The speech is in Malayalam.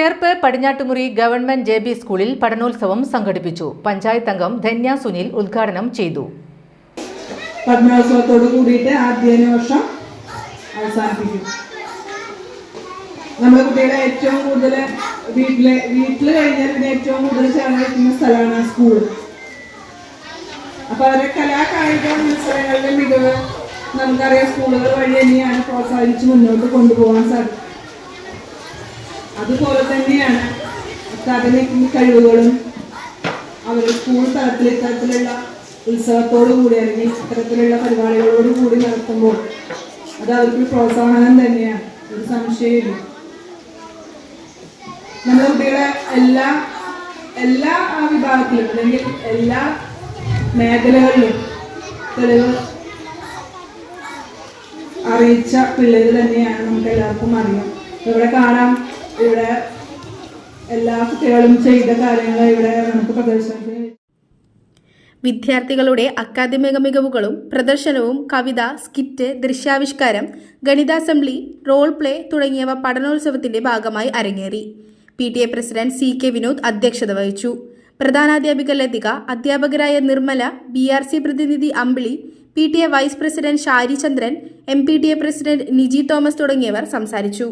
Cherpu Padinjattumuri government J B സ്കൂളിൽ പഠനോത്സവം സംഘടിപ്പിച്ചു. പഞ്ചായത്ത് അംഗം ധന്യ സുനിൽ ഉദ്ഘാടനം ചെയ്തു. പഠനോത്സവത്തോട് കൂടിയിട്ട് അധ്യയന വർഷം അവസാനിപ്പിക്കും. നമ്മുടെ കുട്ടികളെ ഏറ്റവും കൂടുതൽ വീട്ടിലെ വീട്ടിൽ കഴിഞ്ഞാൽ ഏറ്റവും കൂടുതൽ ചേർന്ന് സ്ഥലമാണ് സ്കൂൾ. അപ്പൊ അവരെ കലാകായിക മത്സരങ്ങളിലെ മികവ് നമുക്കറിയാം സ്കൂളുകൾ വഴി തന്നെയാണ് പ്രോത്സാഹിപ്പിച്ച് മുന്നോട്ട് കൊണ്ടുപോകാൻ സാധിക്കും അതുപോലെ തന്നെയാണ് അക്കാദമിക് കഴിവുകളും അവർ സ്കൂൾ തലത്തിൽ ഇത്തരത്തിലുള്ള ഉത്സവത്തോടു കൂടി അല്ലെങ്കിൽ ഇത്തരത്തിലുള്ള പരിപാടികളോട് കൂടി നടത്തുമ്പോൾ അത് അവർക്ക് പ്രോത്സാഹനം തന്നെയാണ്. ഒരു സംശയമില്ല നമ്മുടെ കുട്ടികളെ എല്ലാ എല്ലാ വിഭാഗത്തിലും അല്ലെങ്കിൽ എല്ലാ മേഖലകളിലും തെളിവ് അറിയിച്ച പിള്ളേർ തന്നെയാണ് നമുക്ക് എല്ലാവർക്കും അറിയാം ഇവിടെ കാണാം ഇവിടെ എല്ലാ കുട്ടികളും ചെയ്ത കാര്യങ്ങൾ ഇവിടെ നമുക്ക് പ്രദർശനത്തിന് വിദ്യാർത്ഥികളുടെ അക്കാദമിക മികവുകളും പ്രദർശനവും കവിത സ്കിറ്റ് ദൃശ്യാവിഷ്കാരം ഗണിതാസംബ്ലി റോൾ പ്ലേ തുടങ്ങിയവ പഠനോത്സവത്തിന്റെ ഭാഗമായി അരങ്ങേറി. P T A president C K Vinod അധ്യക്ഷത വഹിച്ചു. പ്രധാനാധ്യാപിക ലതിക അധ്യാപകരായ നിർമ്മല ബി ആർ സി പ്രതിനിധി Ambili P T A vice president Shari Chandran M P T A president Niji Thomas തുടങ്ങിയവർ സംസാരിച്ചു.